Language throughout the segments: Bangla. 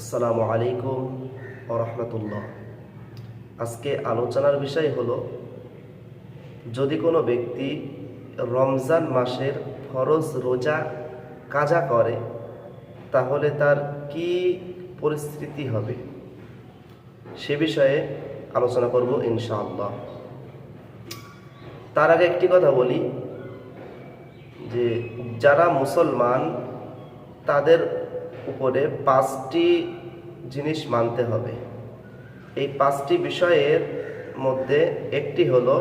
আসসালামু আলাইকুম রহমতুল্লাহ। আজকে আলোচনার বিষয় হলো, যদি কোনো ব্যক্তি রমজান মাসের ফরজ রোজা কাজা করে, তাহলে তার কি পরিস্থিতি হবে? সে বিষয়ে আলোচনা করব ইনশাআল্লাহ। তার আগে একটি কথা বলি, যে যারা মুসলমান, তাদের উপরে পাঁচটি জিনিস মানতে হবে। এই পাঁচটি বিষয়ের মধ্যে একটি হলো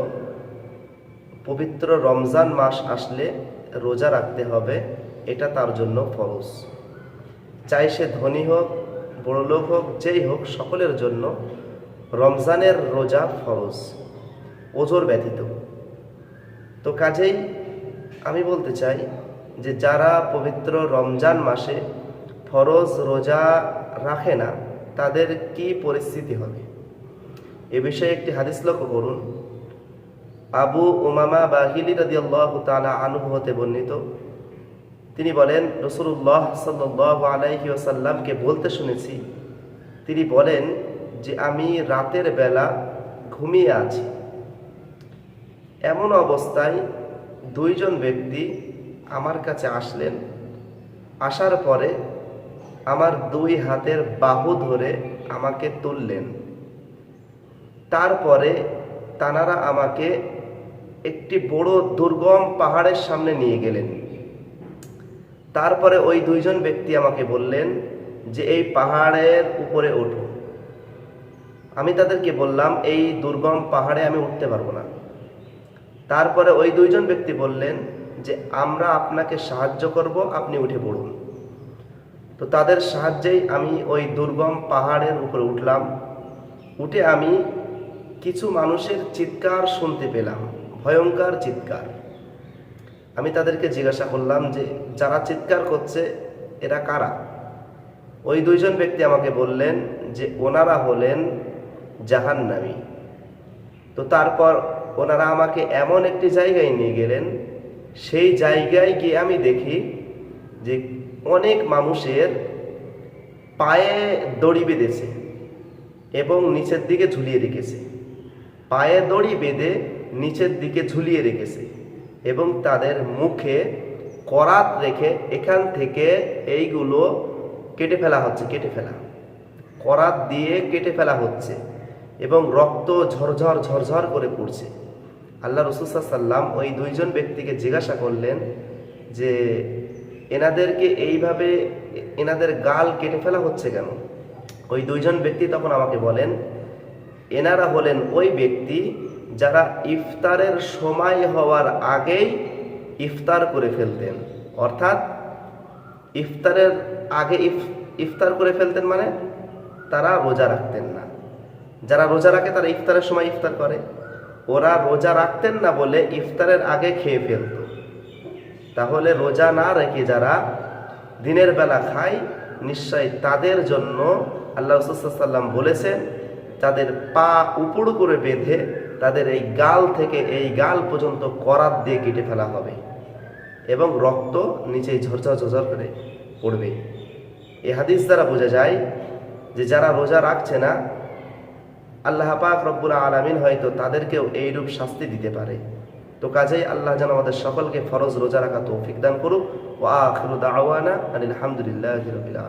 পবিত্র রমজান মাস আসলে রোজা রাখতে হবে, এটা তার জন্য ফরজ। চাই সে ধনী হোক বড়লোক হোক, যেই হোক, সকলের জন্য রমজানের রোজা ফরজ, ওজোর ব্যতীত। তো কাজেই আমি বলতে চাই যে যারা পবিত্র রমজান মাসে ফরজ রোজা রাখে না, তাদের কি পরিস্থিতি হবে? এ বিষয়ে একটি হাদিস লক্ষ্য করুন। আবু উমামা বাহিলি রাদি আল্লাহ তালা আনহু হতে বর্ণিত। তিনি বলেন রসুল্লাহ সাল্লাহ আলাইহি ওসাল্লামকে বলতে শুনেছি। তিনি বলেন যে, আমি রাতের বেলা ঘুমিয়ে আছি। এমন অবস্থায় দুইজন ব্যক্তি আমার কাছে আসলেন। আসার পরে আমার দুই হাতের বাহু ধরে আমাকে তুললেন। তারপরে তানারা আমাকে একটি বড় দুর্গম পাহাড়ের সামনে নিয়ে গেলেন। তারপরে ওই দুইজন ব্যক্তি আমাকে বললেন যে, এই পাহাড়ের উপরে ওঠো আমি তাদেরকে বললাম, এই দুর্গম পাহাড়ে আমি উঠতে পারব না। তারপরে ওই দুইজন ব্যক্তি বললেন যে, আমরা আপনাকে সাহায্য করব, আপনি উঠে পড়ুন। তো তাদের সাহায্যেই আমি ওই দুর্গম পাহাড়ের উপরে উঠলাম। উঠে আমি কিছু মানুষের চিৎকার শুনতে পেলাম, ভয়ঙ্কর চিৎকার। আমি তাদেরকে জিজ্ঞাসা করলাম যে, যারা চিৎকার করছে, এরা কারা? ওই দুইজন ব্যক্তি আমাকে বললেন যে, ওনারা হলেন জাহান্নামী। তো তারপর ওনারা আমাকে এমন একটি জায়গায় নিয়ে গেলেন, সেই জায়গায় গিয়ে আমি দেখি যে অনেক মানুষের পায়ে দড়ি বেঁধেছে এবং নিচের দিকে ঝুলিয়ে রেখেছে। পায়ে দড়ি বেঁধে নিচের দিকে ঝুলিয়ে রেখেছে এবং তাদের মুখে করাত রেখে এখান থেকে এইগুলো কেটে ফেলা হচ্ছে, কেটে ফেলা। করাত দিয়ে কেটে ফেলা হচ্ছে এবং রক্ত ঝরঝর ঝরঝর করে পড়ছে। আল্লাহ রসুসাল্লাম ওই দুইজন ব্যক্তিকে জিজ্ঞাসা করলেন যে এনাদেরকে এইভাবে এনাদের গাল কেটে ফেলা হচ্ছে কেন? ওই দুইজন ব্যক্তি তখন আমাকে বলেন, এনারা হলেন ওই ব্যক্তি যারা ইফতারের সময় হওয়ার আগেই ইফতার করে ফেলতেন। অর্থাৎ ইফতারের আগে ইফ, ইফতার করে ফেলতেন মানে তারা রোজা রাখতেন না। যারা রোজা রাখে তারা ইফতারের সময় ইফতার করে। ওরা রোজা রাখতেন না বলে ইফতারের আগে খেয়ে ফেলত। তাহলে রোজা না রেখে যারা দিনের বেলা খায়, নিশ্চয় তাদের জন্য আল্লাহ রসুল্লাম বলেছেন, তাদের পা উপুড় করে বেঁধে তাদের এই গাল থেকে এই গাল পর্যন্ত করাত দিয়ে কেটে ফেলা হবে এবং রক্ত নিচে ঝরঝর ঝরঝর করে পড়বে। এই হাদিস দ্বারা বোঝা যায় যে যারা রোজা রাখছে না, আল্লাহ পাক রব্বুল আলমিন হয়তো তাদেরকেও এইরূপ শাস্তি দিতে পারে। তো কাজেই আল্লাহ যেন আমাদের সকলকে ফরজ রোজা রাখা তৌফিক দান করুক। ও আখিরু দাওয়ানা আলহামদুলিল্লাহ রবিল